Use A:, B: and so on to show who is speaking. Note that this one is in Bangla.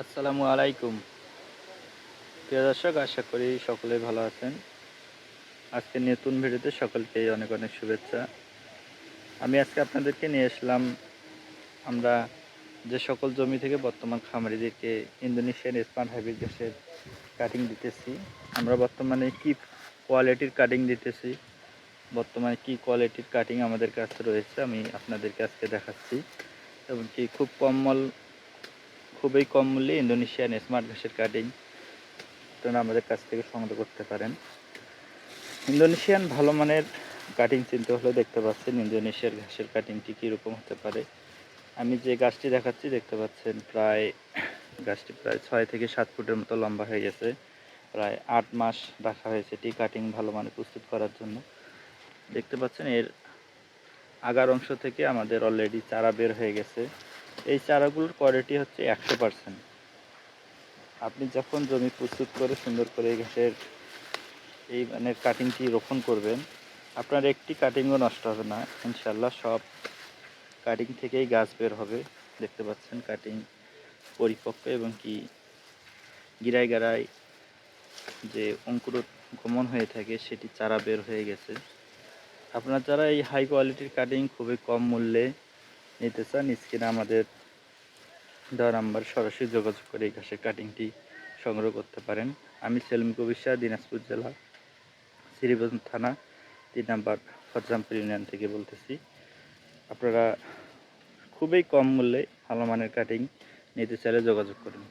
A: আসসালামু আলাইকুম। প্রিয় দর্শক, আশা করি সকলেই ভালো আছেন। আজকে নতুন ভিডিওতে সকলকে অনেক অনেক শুভেচ্ছা। আমি আজকে আপনাদেরকে নিয়ে আসলাম আমরা যে সকল জমি থেকে বর্তমান খামারিদেরকে ইন্দোনেশিয়ান স্মার্ট হাইব্রিড গ্যাসের কাটিং দিতেছি, আমরা বর্তমানে কি কোয়ালিটির কাটিং দিতেছি, বর্তমানে কি কোয়ালিটির কাটিং আমাদের কাছে রয়েছে, আমি আপনাদেরকে আজকে দেখাচ্ছি। এবং কি খুব কম মল খুবই কম মূল্যে ইন্দোনেশিয়ান স্মার্ট ঘাসের কাটিং। আপনারা আমাদের কাছ থেকে সংগ্রহ করতে পারেন। ইন্দোনেশিয়ান ভালো মানের কাটিং চিনতে হলে দেখতে পাচ্ছেন ইন্দোনেশিয়ার ঘাসের কাটিংটি কীরকম হতে পারে। আমি যে গাছটি দেখাচ্ছি, দেখতে পাচ্ছেন প্রায়, গাছটি প্রায় ছয় থেকে সাত ফুটের মতো লম্বা হয়ে গেছে। প্রায় আট মাস রাখা হয়েছে টি কাটিং ভালো মানে প্রস্তুত করার জন্য। দেখতে পাচ্ছেন এর আগার অংশ থেকে আমাদের অলরেডি চারা বের হয়ে গেছে। এই চারাগুলোর কোয়ালিটি হচ্ছে একশো পার্সেন্ট আপনি যখন জমি প্রস্তুত করে সুন্দর করে এই ঘাসের এই মানে কাটিংটি রোপণ করবেন, আপনার একটি কাটিংও নষ্ট হবে না। ইনশাল্লাহ সব কাটিং থেকেই গাছ বের হবে। দেখতে পাচ্ছেন কাটিং পরিপক্ক এবং কি গিরায় গাড়ায় যে অঙ্কুরোগমন হয়ে থাকে, সেটি চারা বের হয়ে গেছে। আপনার যারা এই হাই কোয়ালিটির কাটিং খুবই কম মূল্যে নিতে চান স্ক্রিনে আমাদের দেওয়া নাম্বার, সরাসরি যোগাযোগ করে এই ঘাসের কাটিংটি সংগ্রহ করতে পারেন। আমি সেলিম কবিশা দিনাজপুর জেলা শ্রীবন থানা, তিন নাম্বার ফরজামপুর ইউনিয়ন থেকে বলতেছি। আপনারা খুবই কম মূল্যে ভালো মানের কাটিং নিতে চাইলে যোগাযোগ করুন।